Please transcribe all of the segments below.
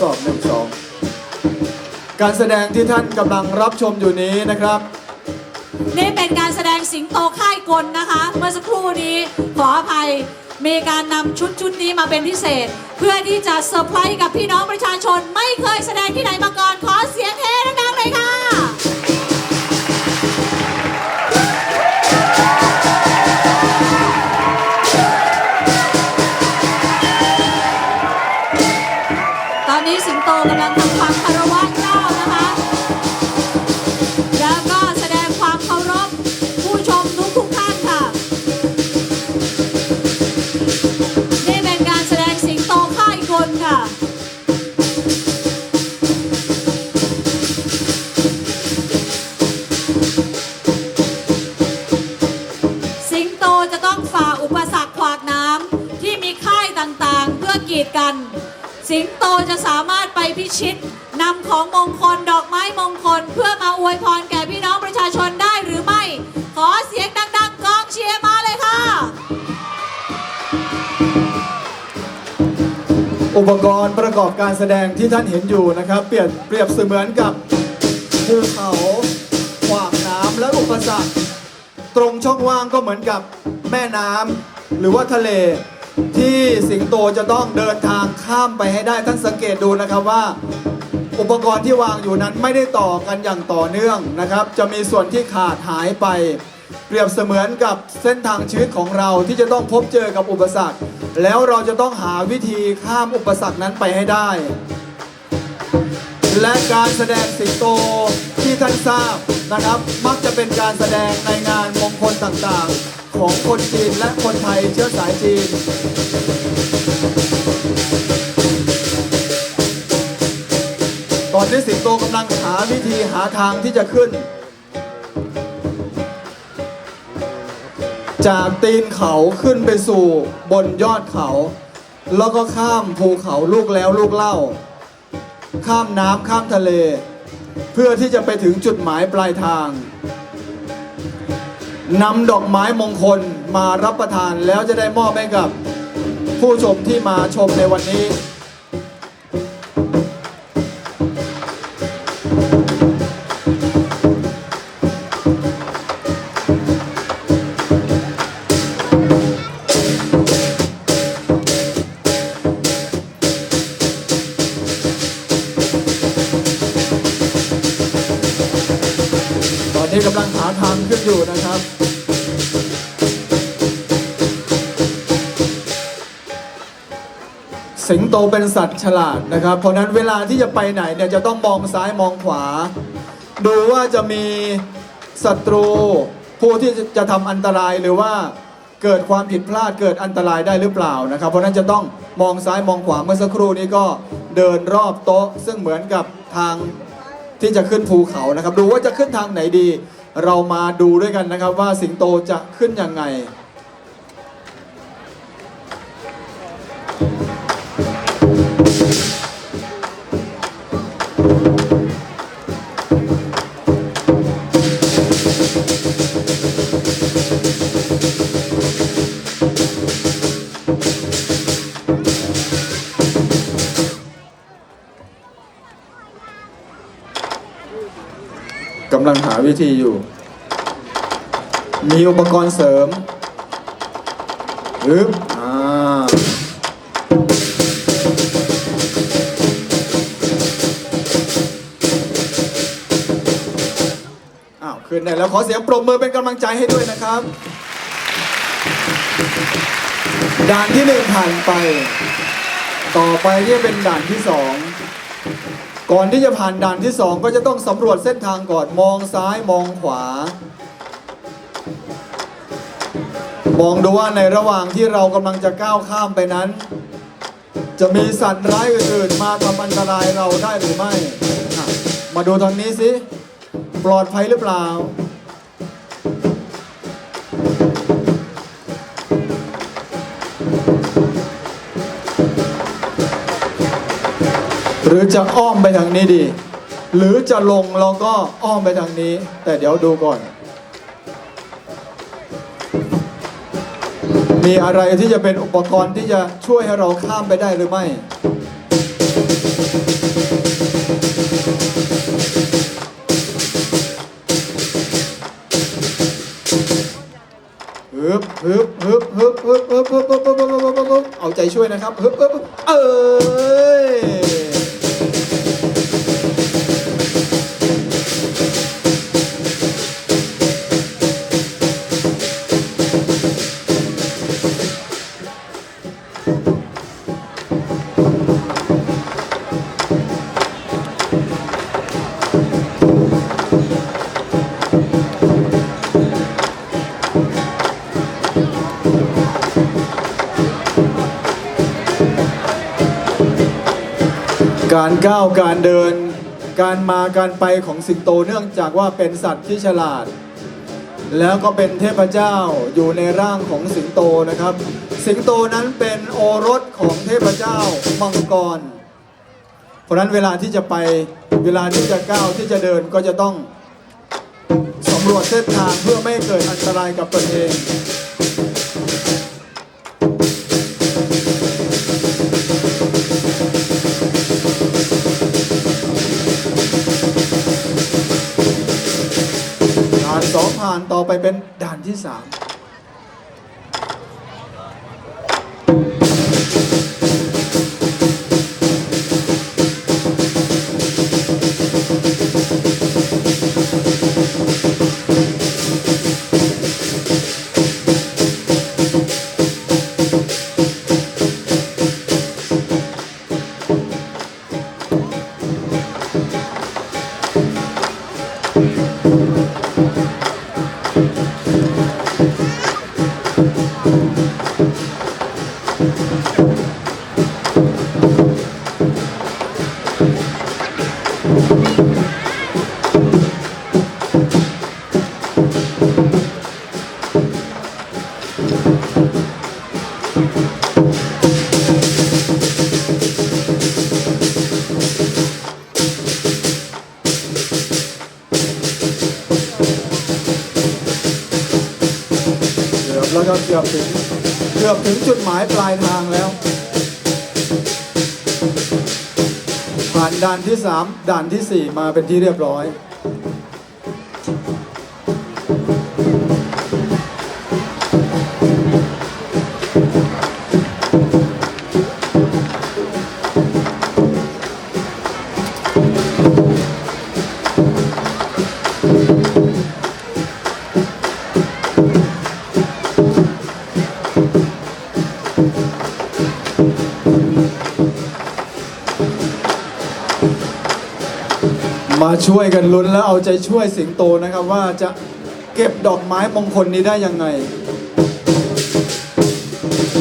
สอบหนึ่งสองการแสดงที่ท่านกำลังรับชมอยู่นี้นะครับนี่เป็นการแสดงสิงโตค่ายกลนะคะ เมื่อสักครู่นี้ขออภัยมีการนำชุดชุดนี้มาเป็นพิเศษ เพื่อที่จะเซอร์ไพรส์กับพี่น้องประชาชน ไม่เคยแสดงที่ไหนมาก่อนขอเสียง นี้สิง พิชิตนำของมงคลดอกไม้มงคล เพื่อมาอวยพรแก่พี่น้องประชาชนได้หรือไม่ ขอเสียงดังๆกองเชียร์มาเลยค่ะ อุปกรณ์ประกอบการแสดงที่ท่านเห็นอยู่นะครับ เปรียบเปรียบเสมือนกับภูเขาขวากน้ำและอุปสรรค ตรงช่องว่างก็เหมือนกับแม่น้ำหรือว่าทะเล ที่สิงโตจะต้องเดินทางข้ามไปให้ได้ท่านสังเกตดูนะครับว่า อุปกรณ์ที่วางอยู่นั้นไม่ได้ต่อกันอย่างต่อเนื่องนะครับ จะมีส่วนที่ขาดหายไป เปรียบเสมือนกับเส้นทางชีวิตของเราที่จะต้องพบเจอกับอุปสรรค แล้วเราจะต้องหาวิธีข้ามอุปสรรคนั้นไปให้ได้ และการแสดงสิงโตที่ท่านทราบนะครับ มักจะเป็นการแสดงในงานมงคลต่างๆ ของคนจีนและคนไทยเชื้อสายจีน ตอนนี้สิงโตกำลังหาวิธีหาทางที่จะขึ้น จากตีนเขาขึ้นไปสู่บนยอดเขา แล้วก็ข้ามภูเขาลูกแล้วลูกเล่า ข้ามน้ำข้ามทะเล เพื่อที่จะไปถึงจุดหมายปลายทาง นำดอกไม้มงคลมารับประทานแล้วจะได้มอบให้กับผู้ชมที่มาชมในวันนี้ สิงโตเป็นสัตว์ฉลาดนะครับ เพราะนั้นเวลาที่จะไปไหนเนี่ยจะต้องมองซ้ายมองขวา ดูว่าจะมีศัตรูผู้ที่จะทำอันตรายหรือว่าเกิดความผิดพลาดเกิดอันตรายได้หรือเปล่านะครับ เพราะนั้นจะต้องมองซ้ายมองขวาเมื่อสักครู่นี้ก็เดินรอบโต๊ะ ซึ่งเหมือนกับทางที่จะขึ้นภูเขานะครับ ดูว่าจะขึ้นทางไหนดี เรามาดูด้วยกันนะครับว่าสิงโตจะขึ้นยังไง กำลังหาวิธีอยู่ มีอุปกรณ์เสริมอึบอ่าอ้าวขึ้นได้แล้วขอเสียงปรบมือเป็นกำลังใจให้ด้วยนะครับ ด่านที่หนึ่งผ่านไป ต่อไปที่เป็นด่านที่สอง ก่อนที่จะผ่านด่านที่สองก็จะต้องสำรวจเส้นทางก่อนมองซ้ายมองขวา มองดูว่าในระหว่างที่เรากำลังจะก้าวข้ามไปนั้น จะมีสัตว์ร้ายอื่นๆมาทำอันตรายเราได้หรือไม่ มาดูทางนี้สิ ปลอดภัยหรือเปล่า หรือจะอ้อมไปทางนี้ดี หรือจะลงเราก็อ้อมไปทางนี้ แต่เดี๋ยวดูก่อน มีอะไรที่จะเป็นอุปกรณ์ที่จะช่วยให้เราข้ามไปได้หรือไม่ ฮึบฮึบฮึบฮึบฮึบฮึบฮึบฮึบฮึบฮึบฮึบฮึบเอาใจช่วยนะครับฮึบฮึบฮึบเอ้ย การก้าวการเดิน การมาการไปของสิงโตเนื่องจากว่าเป็นสัตว์ที่ฉลาด แล้วก็เป็นเทพเจ้าอยู่ในร่างของสิงโตนะครับ สิงโตนั้นเป็นโอรสของเทพเจ้ามังกร เพราะนั้นเวลาที่จะไปเวลาที่จะก้าวที่จะเดินก็จะต้องสำรวจเส้นทางเพื่อไม่ให้เกิดอันตรายกับตนเองานสองผ่านต่อไปเป็นด่านที่สาม กือบถึงเกือบถึงจุดหมายปลายทางแล้ว ผ่านด่านที่สามด่านที่สี่มาเป็นที่เรียบร้อย มาช่วยกันลุ้นแล้วเอาใจช่วยสิงโตนะครับว่าจะเก็บดอกไม้มงคลนี้ได้ยังไง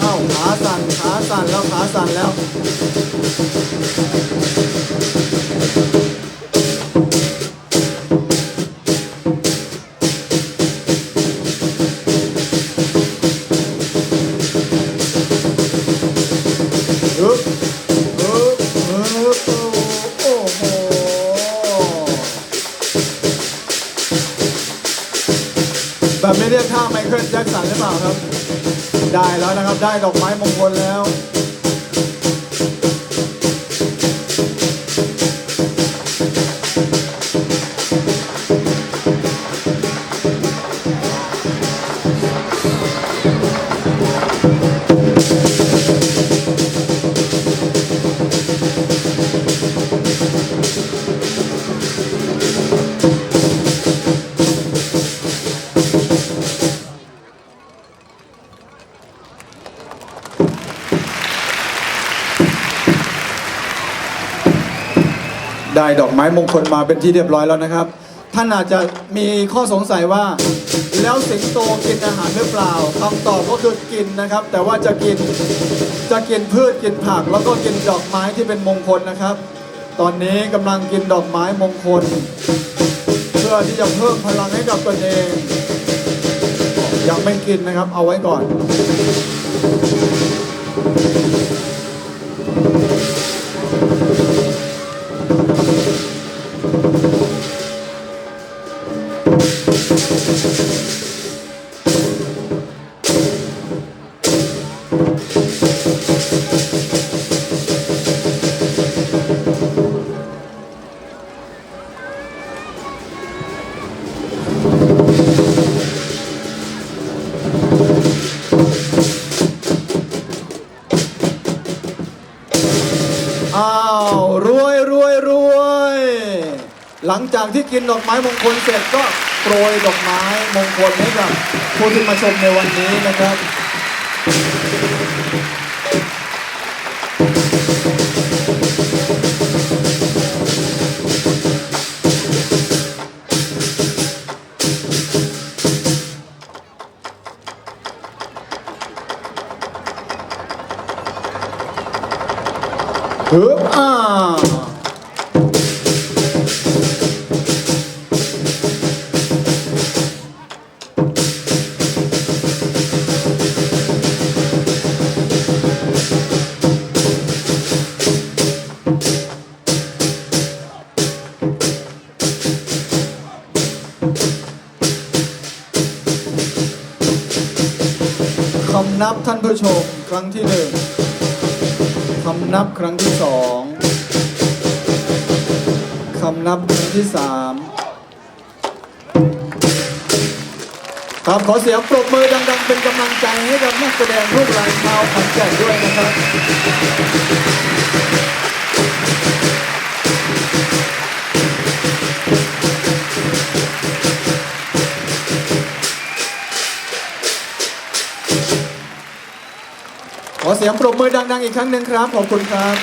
เอ้าขาสั่นขาสั่นแล้วขาสั่นแล้ว เคิลแจ็คสันหรือเปล่าครับ ได้แล้วนะครับ ได้ดอกไม้มงคลแล้ว ได้ดอกไม้มงคลมาเป็นที่เรียบร้อยแล้วนะครับ ท่านอาจจะมีข้อสงสัยว่า แล้วสิงโตกินอาหารหรือเปล่าคำตอบก็คือกินนะครับ แต่ว่าจะกินจะกินพืชกินผัก แล้วก็กินดอกไม้ที่เป็นมงคลนะครับ ตอนนี้กำลังกินดอกไม้มงคล เพื่อที่จะเพิ่มพลังให้กับตนเอง ยังไม่กินนะครับ เอาไว้ก่อน หลังจากที่กินดอกไม้มงคลเสร็จก็โปรยดอกไม้มงคลให้กับผู้ที่มาชมในวันนี้นะครับ ผู้ชมครั้งที่หนึ่งคำนับครั้งที่สองคำนับครั้งที่สามครับขอเสียงปรบมือดัง ๆ เป็นกำลังใจให้กับนักแสดงรูปรายชาวขอนแก่นด้วยนะครับ เสียงปรบมือดัง ๆ อีกครั้งหนึ่งครับ ขอบคุณครับ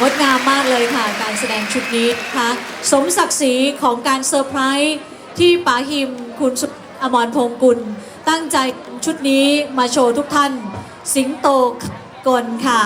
งดงามมากเลยค่ะ การแสดงชุดนี้นะคะสมศักดิ์ศรีของการเซอร์ไพรส์ที่ป๋าหิมคุณสุอมรพงษ์กุล ตั้งใจชุดนี้มาโชว์ทุกท่าน สิงโตกลค่ะ